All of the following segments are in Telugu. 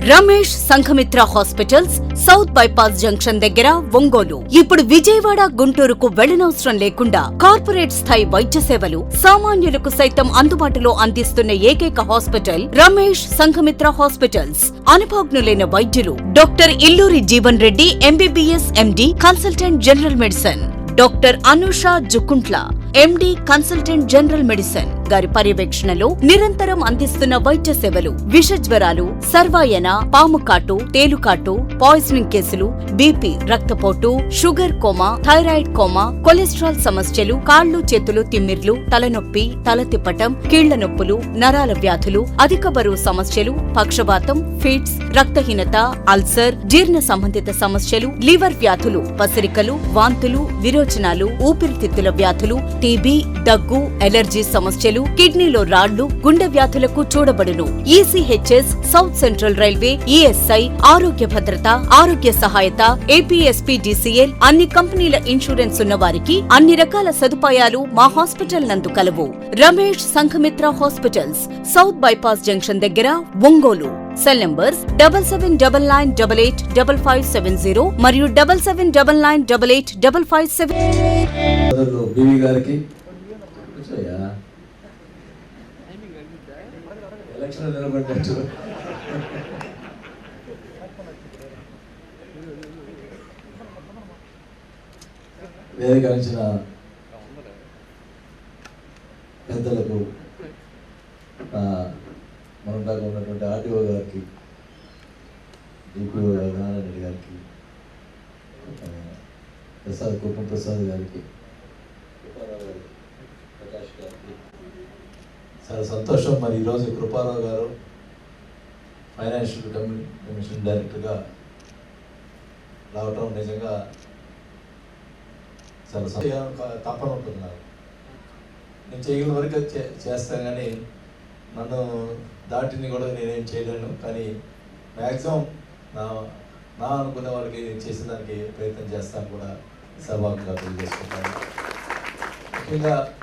Ramesh Sanghamitra hospitals south bypass junction దగ్గర ఒంగోలు. ఇప్పుడు విజయవాడ గుంటూరుకు వెళ్ళనవసరం లేకుండా కార్పొరేట్ స్థాయి వైద్య సేవలు సామాన్యులకు సైతం అందుబాటులో అందిస్తున్న ఏకైక హాస్పిటల్ రమేష్ సంఘమిత్ర హాస్పిటల్స్. అనుభవజ్ఞులైన వైద్యులు doctor Illuri Jeevan Reddy MBBS MD consultant general medicine. Doctor Anusha Jukuntla MD consultant general medicine. గారి పర్యవేక్షణలో నిరంతరం అందిస్తున్న వైద్య సేవలు విష జ్వరాలు సర్వాయన పాము కాటు తేలుకాటు పాయిజనింగ్ కేసులు బీపీ రక్తపోటు sugar coma thyroid coma cholesterol సమస్యలు కాళ్ళు చేతులు తిమ్మిర్లు తలనొప్పి తల తిప్పటం కీళ్ళ నొప్పులు నరాల వ్యాధులు అధిక బరువు సమస్యలు పక్షపాతం ఫిట్స్ రక్తహీనత అల్సర్ జీర్ణ సంబంధిత సమస్యలు లివర్ వ్యాధులు పసిరికలు వాంతులు విరోచనాలు ఊపిరితిత్తుల వ్యాధులు టీబీ దగ్గు ఎలర్జీ సమస్యలు కిడ్నీలో రాళ్ళు గుండె వ్యాధులకు చూడబడును. ECHS south central railway ESI ఆరోగ్య భద్రత ఆరోగ్య సహాయత ఏపీఎస్పీడీసీఎల్ అన్ని కంపెనీల ఇన్సూరెన్స్ ఉన్న వారికి అన్ని రకాల సదుపాయాలు మా హాస్పిటల్ నందు కలవు. Ramesh Sanghamitra hospitals south bypass junction దగ్గర Ongole. Cell numbers double seven double nine double eight double five seven zero మరియు double seven double nine double eight double five seven గారికి. కూర్చోయ్యా. నిలబడ్డట్టు వేదిక అంచిన పెద్దలకు ఆ, మన దాకా ఉన్నటువంటి ఆర్టీఓ గారికి డిపిఓ నారాయణ గారికి ఆ, ప్రసాద్ కుప్పం ప్రసాద్ గారికి కృపారావు గారికి, ప్రకాష్ గారికి చాలా సంతోషం మరి ఈరోజు కృపారావు గారు ఫైనాన్షియల్ కమి- కమిషన్ రావటం నిజంగా చాలా సమయం తప్పన ఉంటుంది నాకు. నేను చేయగల వరకు చే- చేస్తాను కానీ నన్ను దాటిని కూడా నేనేం చేయలేను. కానీ మ్యాక్సిమం నా నా అనుకునే వాళ్ళకి నేను చేసేదానికి ప్రయత్నం చేస్తాను కూడా సభాగంగా తెలియజేసుకుంటాను. ముఖ్యంగా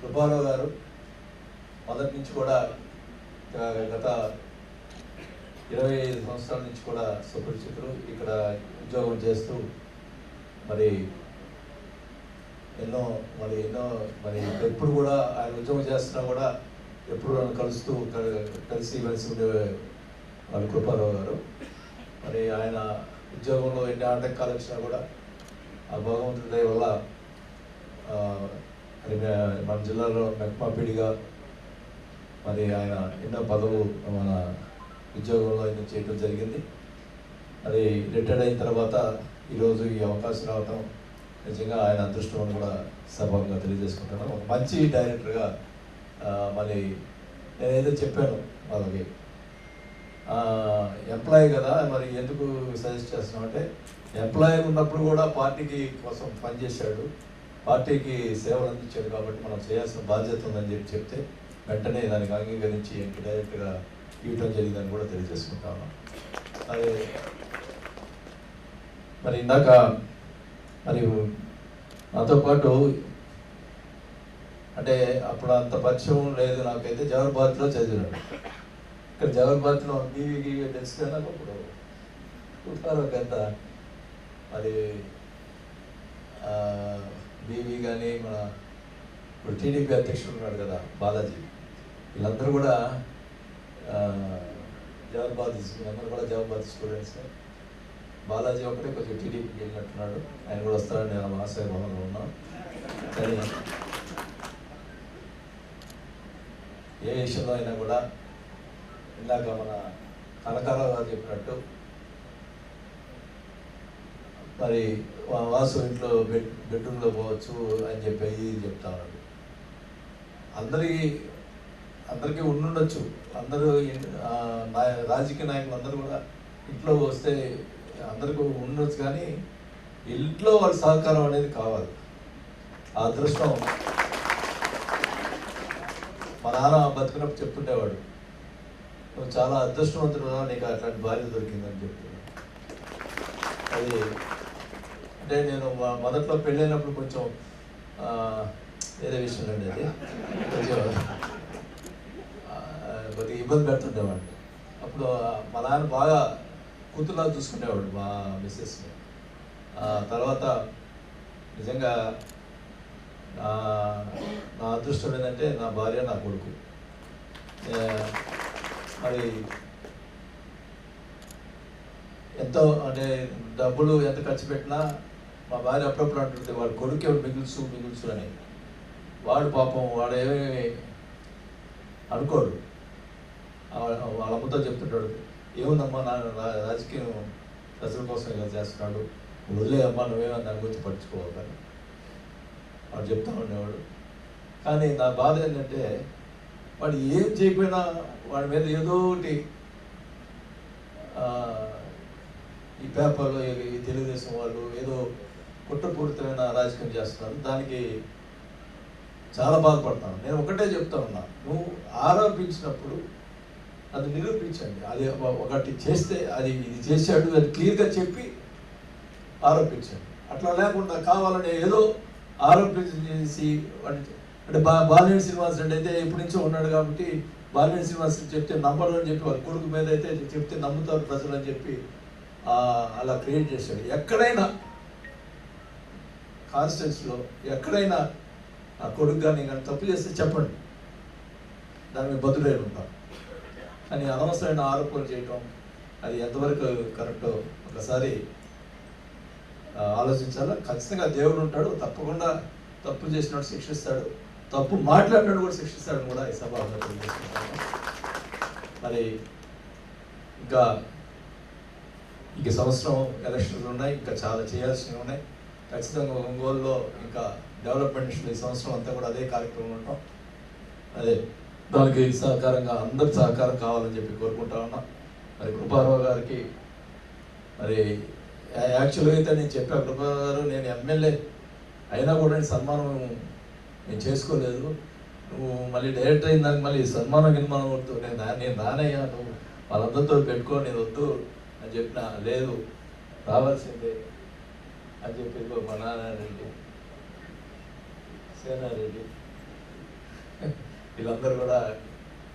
కృపారావు గారు మొదటి నుంచి కూడా గత ఇరవై ఐదు సంవత్సరాల నుంచి కూడా సుపరిచితులు ఇక్కడ ఉద్యోగం చేస్తూ మరి ఎన్నో మరి ఎన్నో మరి ఎప్పుడు కూడా ఆయన ఉద్యోగం చేస్తున్నా కూడా ఎప్పుడు నన్ను కలుస్తూ కలిసి కలిసి ఉండే వాళ్ళు కృపారావు గారు. మరి ఆయన ఉద్యోగంలో ఎన్ని ఆటంకాలు వచ్చినా కూడా ఆ భగవంతుడి దయ వల్ల మరి మన జిల్లాలో మెక్మాపీడిగా మరి ఆయన ఎన్నో పదవులు మన ఉద్యోగంలో ఆయన చేయడం జరిగింది. అది రిటైర్డ్ అయిన తర్వాత ఈరోజు ఈ అవకాశం రావటం నిజంగా ఆయన అదృష్టం అని కూడా సభంగా తెలియజేసుకుంటున్నాను. ఒక మంచి డైరెక్టర్గా మరి నేనేదో చెప్పాను వాళ్ళకి. ఎంప్లాయీ కదా మరి ఎందుకు సజెస్ట్ చేస్తున్నాం అంటే ఎంప్లాయీ ఉన్నప్పుడు కూడా పార్టీకి కోసం పనిచేశాడు పార్టీకి సేవలు అందించాడు కాబట్టి మనం చేయాల్సిన బాధ్యత ఉందని చెప్పి చెప్తే వెంటనే దానికి అంగీకరించి ఎంపీ డైరెక్ట్గా ఇవ్వటం జరిగిందని కూడా తెలియజేసుకుంటాను. అదే మరి ఇందాక మరి నాతో పాటు అంటే అప్పుడు అంత పరిచయం లేదు నాకైతే జవహర్బాద్లో చదివినాడు ఇక్కడ జవహర్బాద్లో బీవీ గీవీ తెలుసు కదా నాకు అప్పుడు. చూస్తారు మరి బీవీ కానీ మన ఇప్పుడు టీడీపీ అధ్యక్షుడు ఉన్నాడు కదా బాలాజీ. వీళ్ళందరూ కూడా జవహర్బాద్ వీళ్ళందరూ కూడా జవహర్బాద్ స్టూడెంట్స్. బాలాజీ ఒకటే కొంచెం టీడీపీకి వెళ్ళినట్టున్నాడు. ఆయన కూడా వస్తారని నేను ఆశయ భవన్లో ఉన్నాను కానీ ఏ విషయంలో అయినా కూడా ఇందాక మన కనకారావు గారు చెప్పినట్టు మరి వాసు ఇంట్లో బెడ్ బెడ్రూమ్లో పోవచ్చు అని చెప్పి ఇది చెప్తా ఉన్నాడు. అందరికీ అందరికీ ఉండుండొచ్చు. అందరూ రాజకీయ నాయకులు అందరూ కూడా ఇంట్లో వస్తే అందరికీ ఉండొచ్చు కానీ ఇంట్లో వాళ్ళ సహకారం అనేది కావాలి. ఆ అదృష్టం మా నాన్న బతుకున్నప్పుడు చెప్తుండేవాడు నువ్వు చాలా అదృష్టవంతుడు నీకు అట్లాంటి భార్య దొరికిందని చెప్తున్నాడు అది అంటే నేను మొదట్లో పెళ్ళైనప్పుడు కొంచెం ఆ, ఏదో విషయం అండి అది. కొంచెం కొద్దిగా ఇబ్బంది పెడుతుండేవాడిని. అప్పుడు మా నాన్న బాగా కూతురులా చూసుకునేవాడు మా మిస్సెస్ని. తర్వాత నిజంగా నా నా అదృష్టం ఏంటంటే నా భార్య నా కొడుకు. మరి ఎంతో అంటే డబ్బులు ఎంత ఖర్చు పెట్టినా మా భార్య అప్పుడప్పుడు అంటుంది వాడు కొడుకు ఎవరు మిగుల్చు మిగుల్చు అని. వాడు పాపం వాడు ఏమీ అనుకోడు. వాళ్ళ అమ్మతో చెప్తుంటాడు ఏముందమ్మా నా రాజకీయం ప్రజల కోసం ఇలా చేస్తున్నాడు వదిలే అమ్మా నువ్వేమో దాని గురించి పట్టించుకోవాలి వాడు చెప్తా ఉండేవాడు. కానీ నా బాధ ఏంటంటే వాడు ఏం చేయకపోయినా వాడి మీద ఏదో ఒకటి ఈ పేపర్లో ఈ- ఈ తెలుగుదేశం వాళ్ళు ఏదో కుట్రపూరితమైన రాజకీయం చేస్తున్నారు దానికి చాలా బాధపడతాను. నేను ఒకటే చెప్తా ఉన్నా నువ్వు ఆరోపించినప్పుడు అది నిరూపించండి. అది ఒకటి చేస్తే అది ఇది చేశాడు అది క్లియర్గా చెప్పి ఆరోపించండి. అట్లా లేకుండా కావాలని ఏదో ఆరోపించేసి వాడి- అంటే బా బాలినేని శ్రీనివాస్ రెడ్డి అయితే ఎప్పటి నుంచో ఉన్నాడు కాబట్టి బాలినేని శ్రీనివాస్ చెప్తే నమ్మరు అని చెప్పి వాళ్ళ కొడుకు మీద అయితే చెప్తే నమ్ముతారు ప్రజలు అని చెప్పి అలా క్రియేట్ చేశాడు. ఎక్కడైనా కాన్స్టెన్స్లో ఎక్కడైనా ఆ కొడుకు కానీ కానీ తప్పు చేస్తే చెప్పండి. దాని మీద బదులే ఉంటాం కానీ అనవసరమైన ఆరోపణలు చేయటం అది ఎంతవరకు కరెక్టో ఒకసారి ఆలోచించాలా? ఖచ్చితంగా దేవుడు ఉంటాడు తప్పకుండా తప్పు చేసినట్టు శిక్షిస్తాడు. తప్పు మాట్లాడినాడు కూడా శిక్షిస్తాడని కూడా ఈ సభ మరి ఇంకా ఇంక సంవత్సరం ఎలక్షన్లు ఉన్నాయి ఇంకా చాలా చేయాల్సినవి ఉన్నాయి. ఖచ్చితంగా ఒంగోలులో ఇంకా డెవలప్మెంట్ ఈ సంవత్సరం అంతా కూడా అదే కార్యక్రమం ఉంటాం. అదే దానికి సహకారంగా అందరి సహకారం కావాలని చెప్పి కోరుకుంటా ఉన్నా. మరి కృపారావు గారికి మరి యాక్చువల్గా అయితే నేను చెప్పా కృపారావు గారు నేను ఎమ్మెల్యే. అయినా కూడా నేను సన్మానం నేను చేసుకోలేదు. నువ్వు మళ్ళీ డైరెక్ట్ అయిన దానికి మళ్ళీ సన్మానం గిన్మానం వద్దు. నేను నేను రానయ్యా నువ్వు వాళ్ళందరితో పెట్టుకో నేను వద్దు అని చెప్పిన లేదు రావాల్సిందే అని చెప్పి మా మా నాన్నారెడ్డి సేనారెడ్డి. వీళ్ళందరూ కూడా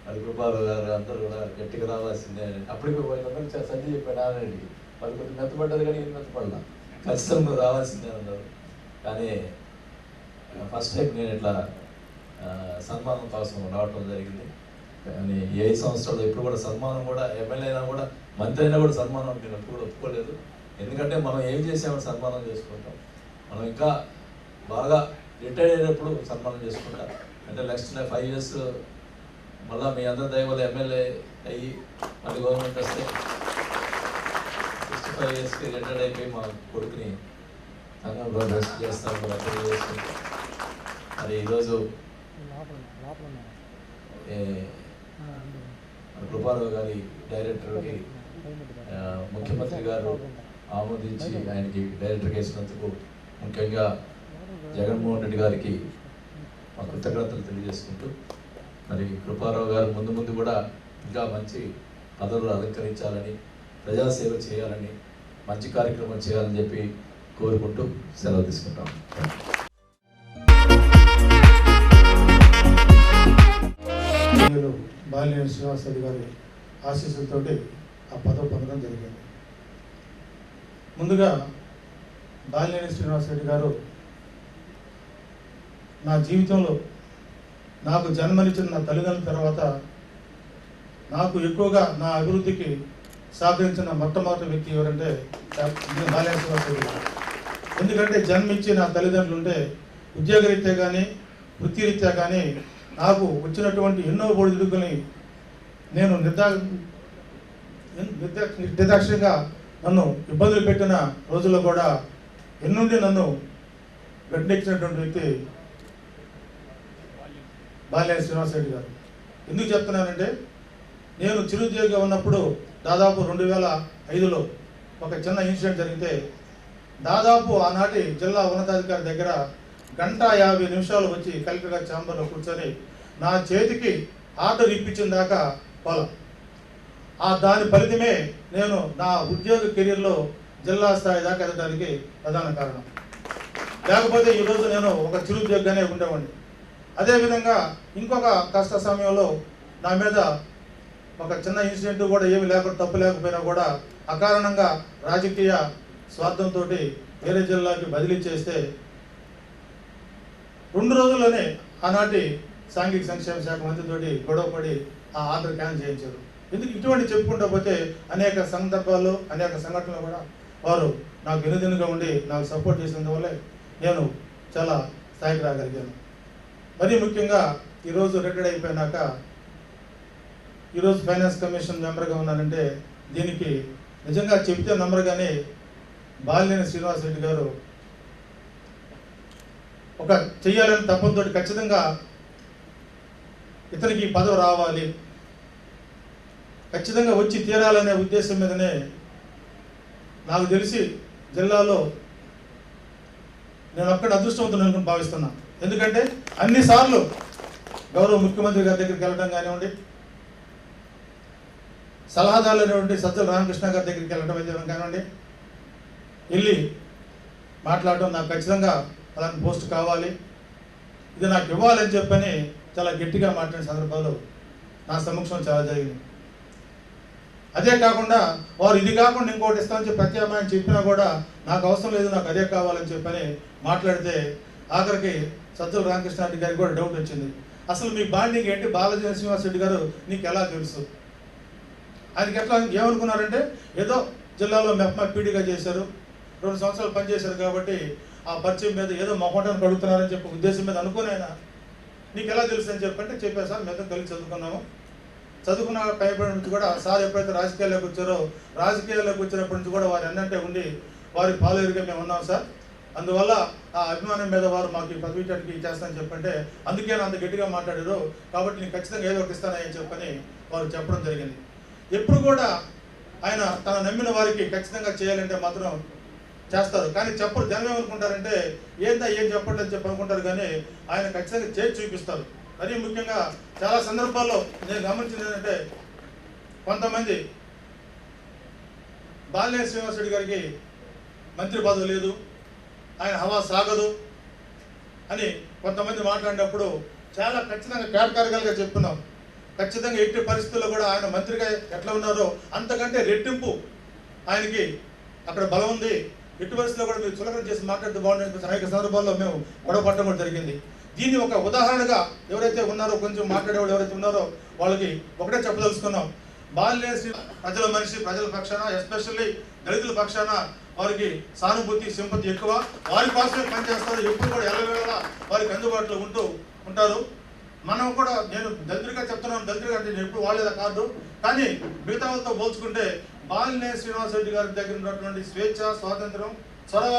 అది కృపారావు గారు అందరూ కూడా గట్టిగా రావాల్సిందే అని. అప్పటికి వాళ్ళందరూ సంధి చెప్పాడు నారాయణరెడ్డి వాళ్ళు కొంచెం మెత్తపడ్డది కానీ ఇది మెత్తపడలా. ఖచ్చితంగా రావాల్సిందే అన్నారు. కానీ ఫస్ట్ టైం నేను ఇట్లా సన్మానం కోసం రావటం జరిగింది. కానీ ఏ సంవత్సరాలు ఇప్పుడు కూడా సన్మానం కూడా ఎమ్మెల్యే అయినా కూడా మంత్రి అయినా కూడా సన్మానం నేను ఎప్పుడు కూడా ఒప్పుకోలేదు. ఎందుకంటే మనం ఏం చేసామని సన్మానం చేసుకుంటాం. మనం ఇంకా బాగా రిటైర్ అయినప్పుడు సన్మానం చేసుకుంటాం. అంటే నెక్స్ట్ ఫైవ్ ఇయర్స్ మళ్ళీ మీ అందరి దయ ఎమ్మెల్యే అయ్యి మళ్ళీ గవర్నమెంట్ వస్తే సిక్స్టీ ఫైవ్ ఇయర్స్కి రిటైర్డ్ అయిపోయి మా కొడుకుని సంఘంలో రెస్ట్ చేస్తాను మరి ఈరోజు కృపారావు గారి డైరెక్టర్కి ముఖ్యమంత్రి గారు ఆమోదించి ఆయనకి డైరెక్టర్ వేసినందుకు ముఖ్యంగా జగన్మోహన్ రెడ్డి గారికి మా కృతజ్ఞతలు తెలియజేసుకుంటూ మరి కృపారావు గారు ముందు ముందు కూడా ఇంకా మంచి పదవులు అలంకరించాలని ప్రజాసేవ చేయాలని మంచి కార్యక్రమం చేయాలని చెప్పి కోరుకుంటూ సెలవు తీసుకుంటాం. బాలినేని శ్రీనివాస్ రెడ్డి గారి ఆశీస్సులతో ఆ పదవి పొందడం జరిగింది. ముందుగా బాలినేని శ్రీనివాస్ రెడ్డి గారు నా జీవితంలో నాకు జన్మనిచ్చిన నా తల్లిదండ్రుల తర్వాత నాకు ఎక్కువగా నా అభివృద్ధికి సహకరించిన మొట్టమొదటి వ్యక్తి ఎవరంటే డా- ఎందుకంటే జన్మించి నా తల్లిదండ్రులు ఉంటే ఉద్యోగరీత్యా కానీ వృత్తిరీత్యా కానీ నాకు వచ్చినటువంటి ఎన్నో ఒడిదుడుకుని నేను నిర్దా నిర్దాక్షంగా నన్ను ఇబ్బందులు పెట్టిన రోజుల్లో కూడా ఎన్నుండి నన్ను గట్టెక్కినటువంటి వ్యక్తి బాల్యాని శ్రీనివాసరెడ్డి గారు. ఎందుకు చెప్తున్నానంటే నేను చిరుద్యోగిగా ఉన్నప్పుడు దాదాపు రెండు వేల ఐదులో ఒక చిన్న ఇన్సిడెంట్ జరిగితే దాదాపు ఆనాటి జిల్లా ఉన్నతాధికారి దగ్గర గంట యాభై నిమిషాలు వచ్చి కలెక్టర్ గారి ఛాంబర్లో కూర్చొని నా చేతికి ఆర్డర్ ఇప్పించిన దాకా పొలం. ఆ దాని ఫలితమే నేను నా ఉద్యోగ కెరీర్లో జిల్లా స్థాయి దాకా ఎదగడానికి ప్రధాన కారణం. లేకపోతే ఈరోజు నేను ఒక చిరుద్యోగిగానే ఉండేవాడిని. అదేవిధంగా ఇంకొక కష్ట సమయంలో నా మీద ఒక చిన్న ఇన్సిడెంట్ కూడా ఏమి లేకుండా తప్పు లేకపోయినా కూడా అకారణంగా రాజకీయ స్వార్థంతో వేరే జిల్లాకి బదిలీ చేస్తే రెండు రోజుల్లోనే ఆనాటి సాంఘిక సంక్షేమ శాఖ మంత్రితోటి గొడవపడి ఆ ఆర్డర్ క్యాన్సిల్ చేయించారు. ఎందుకు ఇటువంటి చెప్పుకుంటూ పోతే అనేక సందర్భాల్లో అనేక సంఘటనలు కూడా వారు నాకు వెనుదినుగా ఉండి నాకు సపోర్ట్ చేసినందువల్లే నేను చాలా స్థాయికి రాగలిగాను. మరీ ముఖ్యంగా ఈరోజు రిటైర్డ్ అయిపోయినాక ఈరోజు ఫైనాన్స్ కమిషన్ మెంబర్గా ఉన్నారంటే దీనికి నిజంగా చెబితే నమ్మరు కానీ బాలినేని శ్రీనివాస్ రెడ్డి గారు ఒక చెయ్యాలని తప్పంతో ఖచ్చితంగా ఇతనికి పదవి రావాలి. ఖచ్చితంగా వచ్చి తీరాలనే ఉద్దేశం మీదనే నాకు తెలిసి జిల్లాలో నేను అక్కడ అదృష్టవంతుని అనుకుని భావిస్తున్నా. ఎందుకంటే అన్నిసార్లు గౌరవ ముఖ్యమంత్రి గారి దగ్గరికి వెళ్ళడం కానివ్వండి సలహాదారులు అనేటువంటి సజ్జల రామకృష్ణ గారి దగ్గరికి వెళ్ళడం వెళ్ళడం కానివ్వండి వెళ్ళి మాట్లాడడం నాకు ఖచ్చితంగా అలాంటి పోస్ట్ కావాలి. ఇది నాకు ఇవ్వాలని చెప్పని చాలా గట్టిగా మాట్లాడిన సందర్భాలు నా సమక్షంలో చాలా జరిగింది అదే కాకుండా వారు ఇది కాకుండా ఇంకోటి ఇస్తామని చెప్పి ప్రత్యామ్నాయం చెప్పినా కూడా నాకు అవసరం లేదు నాకు అదే కావాలని చెప్పని మాట్లాడితే ఆఖరికి సజ్జల రామకృష్ణారెడ్డి గారికి కూడా డౌట్ వచ్చింది. అసలు మీ బాండింగ్ ఏంటి? బాలాజీ నరసింహారెడ్డి రెడ్డి గారు నీకు ఎలా తెలుసు? ఆయనకి ఎట్లా ఏమనుకున్నారంటే ఏదో జిల్లాలో మెప్మా పీడీగా చేశారు రెండు సంవత్సరాలు పనిచేశారు కాబట్టి ఆ పరిచయం మీద ఏదో మొహటానికి కడుగుతున్నారని చెప్పి ఉద్దేశం మీద అనుకుని ఆయన. నీకు ఎలా తెలుసు అని చెప్పంటే చెప్పా సార్ మేము కలిసి చదువుకున్నాము. చదువుకున్న టైం నుంచి కూడా సార్ ఎప్పుడైతే రాజకీయాల్లోకి వచ్చారో రాజకీయాల్లోకి వచ్చినప్పటి నుంచి కూడా వారు ఎన్నంటే ఉండి వారి పాలేరుగా మేము ఉన్నాం సార్. అందువల్ల ఆ అభిమానం మీద వారు మాకు ఈ పదవి ఇవ్వడానికి చేస్తానని చెప్పంటే అందుకే అంత గట్టిగా మాట్లాడారు. కాబట్టి నేను ఖచ్చితంగా ఏదో ఒకటి ఇస్తానని చెప్పని వారు చెప్పడం జరిగింది. ఎప్పుడు కూడా ఆయన తన నమ్మిన వారికి ఖచ్చితంగా చేయాలంటే మాత్రం చేస్తారు. కానీ చెప్పరు జనం ఏమనుకుంటారంటే ఏందా ఏం చెప్పండి అని చెప్పి అనుకుంటారు కానీ ఆయన ఖచ్చితంగా చేసి చూపిస్తారు. మరీ ముఖ్యంగా చాలా సందర్భాల్లో నేను గమనించింది ఏంటంటే కొంతమంది బాలినేని శ్రీనివాసరెడ్డి గారికి మంత్రి పదవి లేదు. ఆయన హవా సాగదు అని కొంతమంది మాట్లాడినప్పుడు చాలా ఖచ్చితంగా కేటకారికల్గా చెప్తున్నాం. ఖచ్చితంగా ఎట్టి పరిస్థితుల్లో కూడా ఆయన మంత్రిగా ఎట్లా ఉన్నారో అంతకంటే రెట్టింపు ఆయనకి అక్కడ బలం ఉంది. ఎట్టి పరిస్థితుల్లో కూడా మీరు చులకన చేసి మాట్లాడితే బాగుంటుంది అనేక సందర్భాల్లో మేము గొడవ పట్టడం కూడా జరిగింది. దీన్ని ఒక ఉదాహరణగా ఎవరైతే ఉన్నారో కొంచెం మాట్లాడేవాళ్ళు ఎవరైతే ఉన్నారో వాళ్ళకి ఒకటే చెప్పదలుచుకున్నాం. బాల్యశ్రీ ప్రజల మనిషి ప్రజల పక్షాన ఎస్పెషల్లీ దళితుల పక్షాన వారికి సానుభూతి సింపతి ఎక్కువ. వారి కోసమే పనిచేస్తారు ఎప్పుడు కూడా ఎల్లవేళ వారికి అందుబాటులో ఉంటూ ఉంటారు. మనం కూడా నేను దళితుడిగా చెప్తున్నాను. దళితుడిగా అంటే నేను ఎప్పుడు వాడేదా కాదు కానీ మిగతా వాళ్ళతో పోల్చుకుంటే బాలినే శ్రీనివాస రెడ్డి గారి దగ్గర ఉన్నటువంటి స్వేచ్ఛ స్వాతంత్రం చొరవ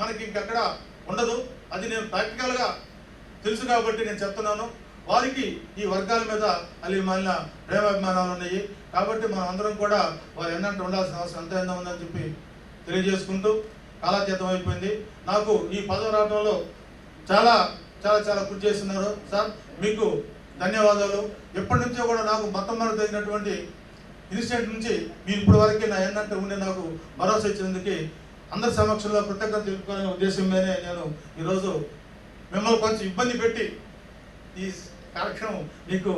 మనకి ఇంకెక్కడ ఉండదు. అది నేను ప్రాక్టికల్గా తెలుసు కాబట్టి నేను చెప్తున్నాను. వారికి ఈ వర్గాల మీద అల్లి మళ్ళీ ప్రేమాభిమానాలు ఉన్నాయి. కాబట్టి మనం అందరం కూడా వారు ఎన్నంటే ఉండాల్సిన అవసరం ఎంత ఉందని చెప్పి తెలియజేసుకుంటూ కాలాతీతం అయిపోయింది. నాకు ఈ పదవి రావడంలో చాలా చాలా చాలా కృషి చేస్తున్నారు. సార్ మీకు ధన్యవాదాలు. ఎప్పటి నుంచో కూడా నాకు మొత్తం మనకు తగినటువంటి ఇన్సిడెంట్ నుంచి మీరు ఇప్పటి వరకే నా ఏంటంటే ఉండే నాకు భరోసా ఇచ్చినందుకు అందరి సమక్షంలో కృతజ్ఞత తెలుపుకునే ఉద్దేశం మీదనే నేను ఈరోజు మిమ్మల్ని కొంచెం ఇబ్బంది పెట్టి ఈ కార్యక్రమం మీకు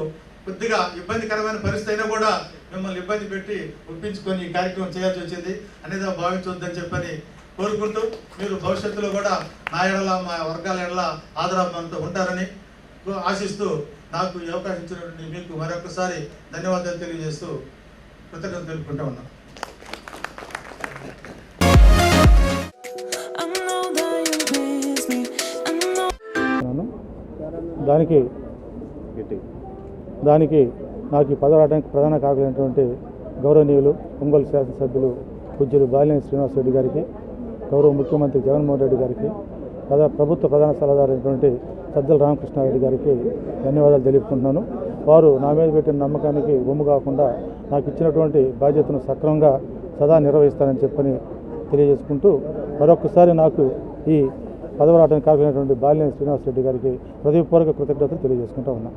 కొద్దిగా ఇబ్బందికరమైన పరిస్థితి అయినా కూడా మిమ్మల్ని ఇబ్బంది పెట్టి ఒప్పించుకొని ఈ కార్యక్రమం చేయాల్సి వచ్చింది. అనేది భావించవద్దని చెప్పని కోరుకుంటూ మీరు భవిష్యత్తులో కూడా నా ఎడల మా వర్గాల ఎడల ఆదరాభిమానంతో ఉంటారని ఆశిస్తూ నాకు ఈ అవకాశం ఇచ్చినటువంటి మీకు మరొకసారి ధన్యవాదాలు తెలియజేస్తూ కృతజ్ఞతలు తెలుపుకుంటా ఉన్నాను దానికి దానికి నాకు ఈ పదవి రావడానికి ప్రధాన కారణమైనటువంటి గౌరవనీయులు ఒంగోలు శాసనసభ్యులు పూజ్యులు బాలినేని శ్రీనివాస్ రెడ్డి గారికి గౌరవ ముఖ్యమంత్రి జగన్మోహన్ రెడ్డి గారికి ప్రధా ప్రభుత్వ ప్రధాన సలహాదారైనటువంటి సజ్జల రామకృష్ణారెడ్డి గారికి ధన్యవాదాలు తెలుపుకుంటున్నాను. వారు నా మీద పెట్టిన నమ్మకానికి బొమ్మ కాకుండా నాకు ఇచ్చినటువంటి బాధ్యతను సక్రమంగా సదా నిర్వహిస్తానని చెప్పని తెలియజేసుకుంటూ మరొకసారి నాకు ఈ పదవి రావడానికి కారణమైనటువంటి బాలినేని శ్రీనివాస్ రెడ్డి గారికి హృదయపూర్వక కృతజ్ఞతలు తెలియజేసుకుంటా ఉన్నా.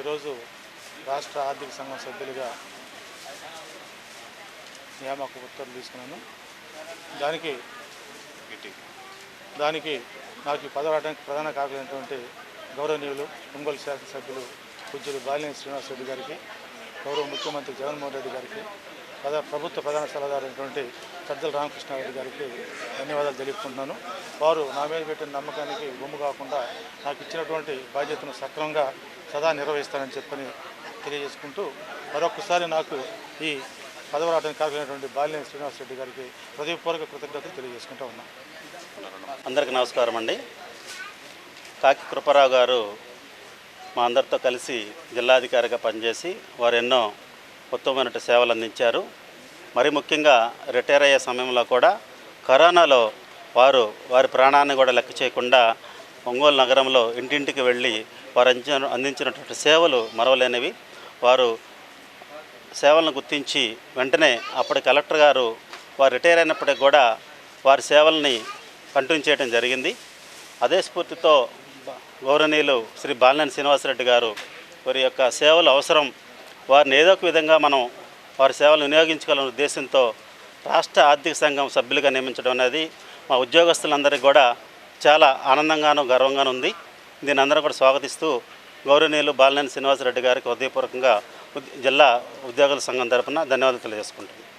ఈరోజు రాష్ట్ర ఆర్థిక సంఘం సభ్యులుగా నియామక ఉత్తర్వులు తీసుకున్నాను. దానికి దానికి నాకు ఈ పదవి రావడానికి ప్రధాన కారణమైనటువంటి గౌరవనీయులు ఒంగోలు శాసనసభ్యులు పూజ్యులు బాలినేని శ్రీనివాసరెడ్డి గారికి గౌరవ ముఖ్యమంత్రి జగన్మోహన్ రెడ్డి గారికి ప్రధాన ప్రభుత్వ ప్రధాన సలహాదారు అయినటువంటి పెద్దల రామకృష్ణారెడ్డి గారికి ధన్యవాదాలు తెలుపుకుంటున్నాను. వారు నా మీద పెట్టిన నమ్మకానికి బొమ్ము కాకుండా నాకు ఇచ్చినటువంటి బాధ్యతను సక్రమంగా సదా నిర్వహిస్తానని చెప్పని తెలియజేసుకుంటూ మరొకసారి నాకు ఈ పదవరాటానికి కారణమైనటువంటి బాలినేని శ్రీనివాసరెడ్డి గారికి హృదయపూర్వక కృతజ్ఞతలు తెలియజేసుకుంటూ ఉన్నాను అందరికీ నమస్కారం అండి. కాకి కృపారావు గారు మా అందరితో కలిసి జిల్లాధికారిగా పనిచేసి వారు ఎన్నో ఉత్తమమైన సేవలు అందించారు. మరి ముఖ్యంగా రిటైర్ అయ్యే సమయంలో కూడా కరోనాలో వారు వారి ప్రాణాన్ని కూడా లెక్క చేయకుండా ఒంగోలు నగరంలో ఇంటింటికి వెళ్ళి వారు అందించిన అందించినటువంటి సేవలు మరవలేనివి. వారు సేవలను గుర్తించి వెంటనే అప్పటి కలెక్టర్ గారు వారు రిటైర్ అయినప్పటికి కూడా వారి సేవల్ని కంటిన్యూ చేయడం జరిగింది. అదే స్ఫూర్తితో గౌరవనీయులు శ్రీ బాలినేని శ్రీనివాసరెడ్డి గారు వారి యొక్క సేవలు అవసరం. వారిని ఏదో ఒక విధంగా మనం వారి సేవలు వినియోగించుకోవాలనే ఉద్దేశంతో రాష్ట్ర ఆర్థిక సంఘం సభ్యులుగా నియమించడం అనేది మా ఉద్యోగస్తులందరికీ కూడా చాలా ఆనందంగానూ గర్వంగానూ ఉంది. దీని అందరూ కూడా స్వాగతిస్తూ గౌరవనీయులు బాలినేని శ్రీనివాసరెడ్డి గారికి హృదయపూర్వకంగా ఉద్- జిల్లా ఉద్యోగుల సంఘం తరపున ధన్యవాదాలు తెలియజేసుకుంటున్నాను.